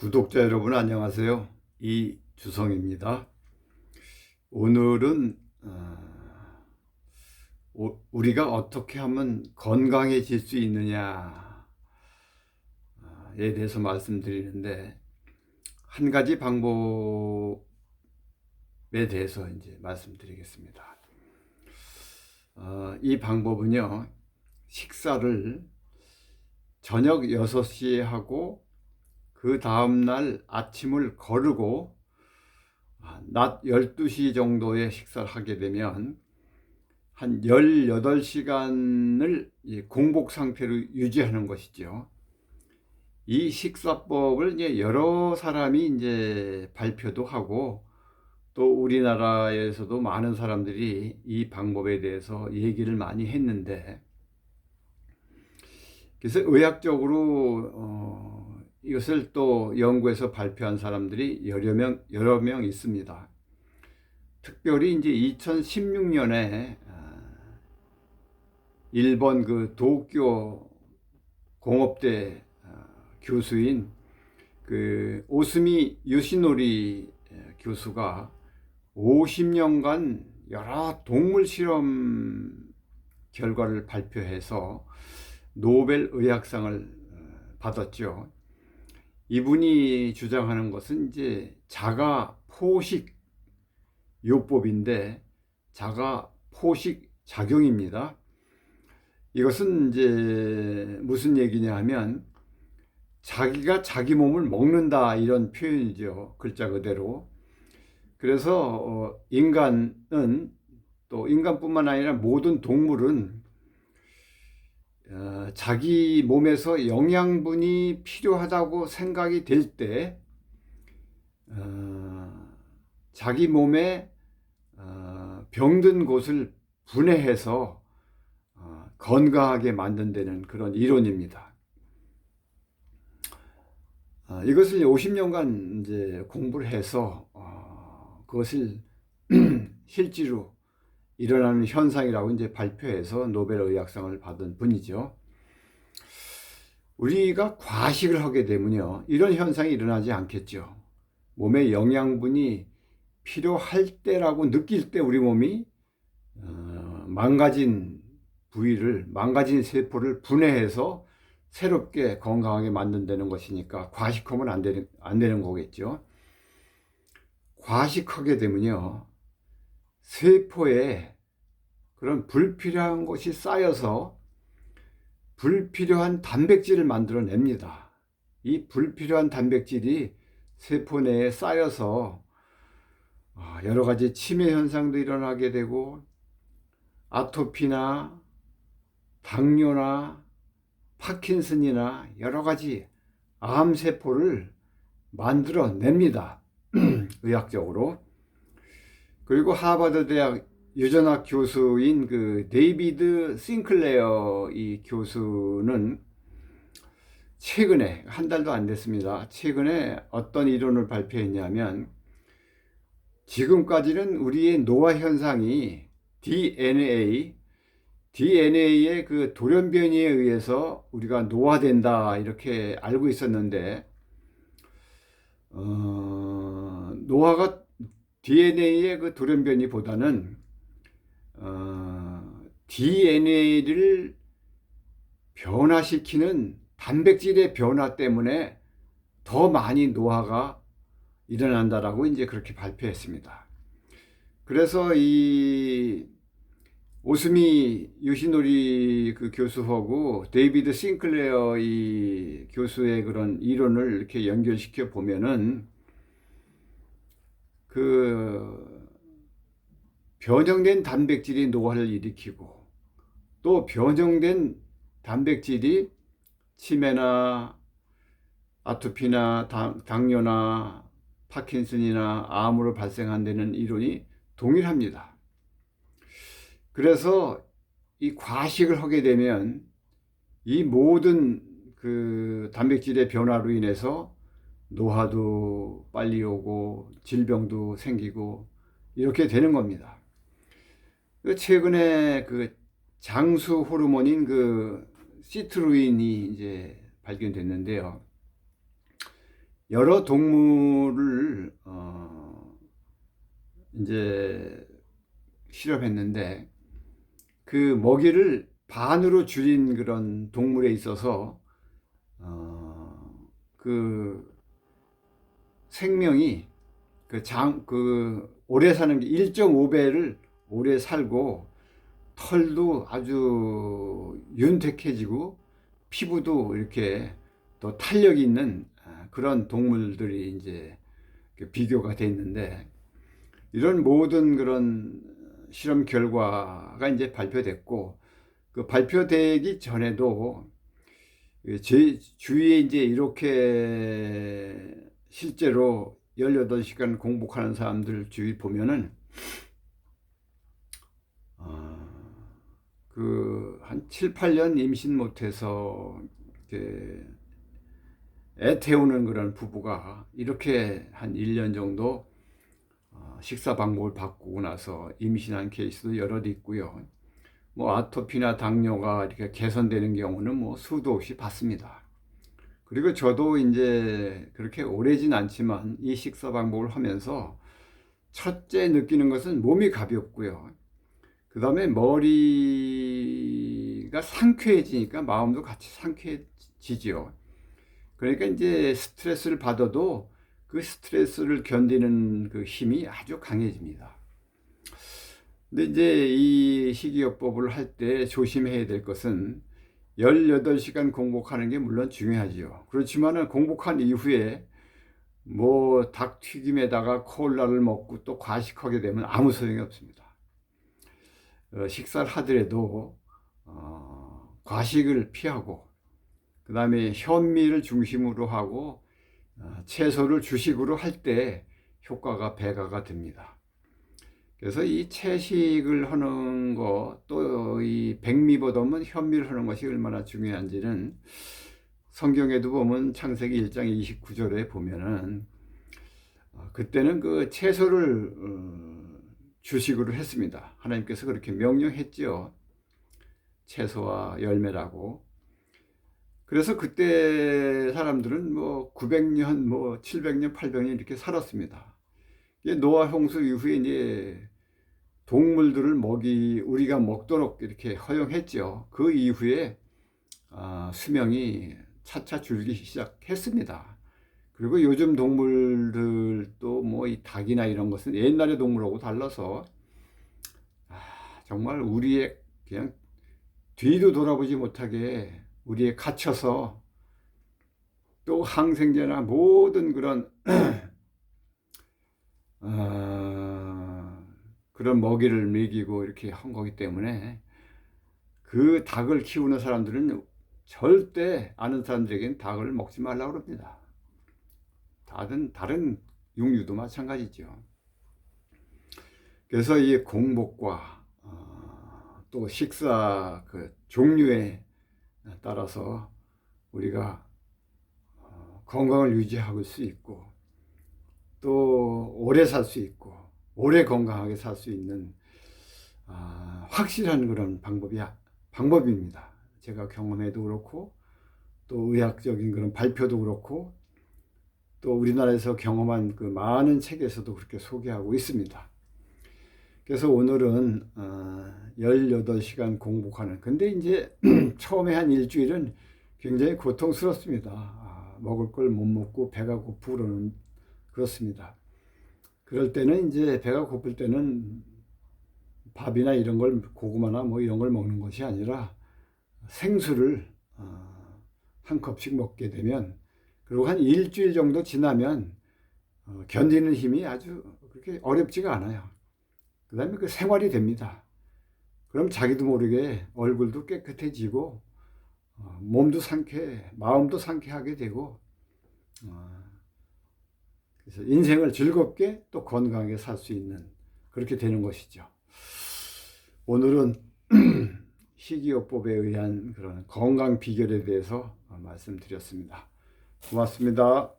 구독자 여러분 안녕하세요. 이주성입니다. 오늘은 어, 오- 우리가 어떻게 하면 건강해질 수 있느냐에 대해서 말씀드리는데 한 가지 방법에 대해서 이제 말씀드리겠습니다. 어, 이 방법은요. 식사를 저녁 6시에 하고 그 다음날 아침을 거르고 아, 낮 12시 정도에 식사를 하게 되면 한 18시간을 공복 상태로 유지하는 것이죠. 이 식사법을 이제 여러 사람이 이제 발표도 하고 또 우리나라에서도 많은 사람들이 이 방법에 대해서 얘기를 많이 했는데 그래서 의학적으로 어, 이것을 또 연구해서 발표한 사람들이 여러 명, 여러 명 있습니다. 특별히 이제 2016년에 아, 일본 그 도쿄 공업대 아, 교수인 그 오스미 요시노리 교수가 50년간 여러 동물 실험 결과를 발표해서 노벨 의학상을 어, 받았죠. 이분이 주장하는 것은 이제 자가 포식 요법인데 자가 포식 작용입니다. 이것은 이제 무슨 얘기냐 하면 자기가 자기 몸을 먹는다 이런 표현이죠. 글자 그대로. 그래서 어, 인간은 또 인간뿐만 아니라 모든 동물은 어, 자기 몸에서 영양분이 필요하다고 생각이 될 때, 어, 자기 몸에 어, 병든 곳을 분해해서 어, 건강하게 만든다는 그런 이론입니다. 어, 이것을 50년간 이제 공부를 해서 어, 그것을 실제로 일어나는 현상이라고 이제 발표해서 노벨 의학상을 받은 분이죠. 우리가 과식을 하게 되면요. 이런 현상이 일어나지 않겠죠. 몸에 영양분이 필요할 때라고 느낄 때 우리 몸이 어, 망가진 부위를 망가진 세포를 분해해서 새롭게 건강하게 만든다는 것이니까 과식하면 안 되는 안 되는 거겠죠. 과식하게 되면요. 세포에 그런 불필요한 것이 쌓여서 불필요한 단백질을 만들어냅니다. 이 불필요한 단백질이 세포 내에 쌓여서 아, 여러 가지 치매 현상도 일어나게 되고 아토피나 당뇨나 파킨슨이나 여러 가지 암 세포를 만들어냅니다. 의학적으로. 그리고 하버드 대학 유전학 교수인 그 데이비드 싱클레어 이 교수는 최근에 한 달도 안 됐습니다. 최근에 어떤 이론을 발표했냐면 지금까지는 우리의 노화 현상이 DNA, DNA의 그 돌연변이에 의해서 우리가 노화된다 이렇게 알고 있었는데 어, 노화가 DNA의 그 돌연변이보다는 어, DNA를 변화시키는 단백질의 변화 때문에 더 많이 노화가 일어난다라고 이제 그렇게 발표했습니다. 그래서 이 오스미 유시노리 그 교수하고 데이비드 싱클레어 이 교수의 그런 이론을 이렇게 연결시켜 보면은 그 변형된 단백질이 노화를 일으키고 또 변형된 단백질이 치매나 아토피나 당, 당뇨나 파킨슨이나 암으로 발생한다는 이론이 동일합니다. 그래서 이 과식을 하게 되면 이 모든 그 단백질의 변화로 인해서 노화도 빨리 오고 질병도 생기고 이렇게 되는 겁니다. 그 최근에 그 장수 호르몬인 그 시트루인이 이제 발견됐는데요. 여러 동물을 어 이제 실험했는데 그 먹이를 반으로 줄인 그런 동물에 있어서 어그 생명이 그 장 그 오래 사는 게 1.5배를 오래 살고 털도 아주 윤택해지고 피부도 이렇게 또 탄력이 있는 아, 그런 동물들이 이제 비교가 돼 있는데 이런 모든 그런 실험 결과가 이제 발표됐고 그 발표되기 전에도 제 주위에 이제 이렇게 실제로 18시간 공복하는 사람들 주위 보면은 그한 7, 8년 임신 못해서 애 태우는 그런 부부가 이렇게 한 1년 정도 어, 식사 방법을 바꾸고 나서 임신한 케이스도 여럿 있고요. 뭐 아토피나 당뇨가 이렇게 개선되는 경우는 뭐 수도 없이 봤습니다. 그리고 저도 이제 그렇게 오래진 않지만 이 식사 방법을 하면서 첫째 느끼는 것은 몸이 가볍고요. 그 다음에 머리가 상쾌해지니까 마음도 같이 상쾌해지죠. 그러니까 이제 스트레스를 받아도 그 스트레스를 견디는 그 힘이 아주 강해집니다. 근데 이제 이 식이요법을 할 때 조심해야 될 것은 18시간 공복하는 게 물론 중요하지요. 그렇지만은 공복한 이후에 뭐 닭튀김에다가 콜라를 먹고 또 과식하게 되면 아무 소용이 없습니다. 어, 식사를 하더라도 어, 과식을 피하고 그 다음에 현미를 중심으로 하고 어, 채소를 주식으로 할 때 효과가 배가가 됩니다. 그래서 이 채식을 하는 거 또 이 백미보다는 현미를 하는 것이 얼마나 중요한지는 성경에도 보면 창세기 1장 29절에 보면은 어, 그때는 그 채소를 어, 주식으로 했습니다. 하나님께서 그렇게 명령했지요. 채소와 열매라고. 그래서 그때 사람들은 뭐 900년, 뭐 700년, 800년 이렇게 살았습니다. 노아 홍수 이후에 이제 동물들을 먹이 우리가 먹도록 이렇게 허용했죠. 그 이후에 아, 수명이 차차 줄기 시작했습니다. 그리고 요즘 동물들도 뭐 이 닭이나 이런 것은 옛날의 동물하고 달라서 아, 정말 우리의 그냥 뒤도 돌아보지 못하게 우리에 갇혀서 또 항생제나 모든 그런 어, 그런 먹이를 먹이고 이렇게 한 거기 때문에 그 닭을 키우는 사람들은 절대 아는 사람들에게는 닭을 먹지 말라고 그럽니다. 다른 다른 육류도 마찬가지죠. 그래서 이 공복과 어, 또 식사 그 종류에 따라서 우리가 어, 건강을 유지할 수 있고 또 오래 살 수 있고 오래 건강하게 살 수 있는 아, 확실한 그런 방법이 방법입니다. 제가 경험해도 그렇고 또 의학적인 그런 발표도 그렇고 또 우리나라에서 경험한 그 많은 책에서도 그렇게 소개하고 있습니다. 그래서 오늘은 어, 18시간 공복하는 근데 이제 처음에 한 일주일은 굉장히 고통스럽습니다. 아, 먹을 걸 못 먹고 배가 고프고는 그렇습니다. 그럴 때는 이제 배가 고플 때는 밥이나 이런 걸 고구마나 뭐 이런 걸 먹는 것이 아니라 생수를 어, 한 컵씩 먹게 되면 그리고 한 일주일 정도 지나면 어, 견디는 힘이 아주 그렇게 어렵지가 않아요. 그 다음에 그 생활이 됩니다. 그럼 자기도 모르게 얼굴도 깨끗해지고 어, 몸도 상쾌, 마음도 상쾌하게 되고 어, 그래서 인생을 즐겁게 또 건강하게 살 수 있는 그렇게 되는 것이죠. 오늘은 식이요법에 의한 그런 건강 비결에 대해서 말씀드렸습니다. 고맙습니다.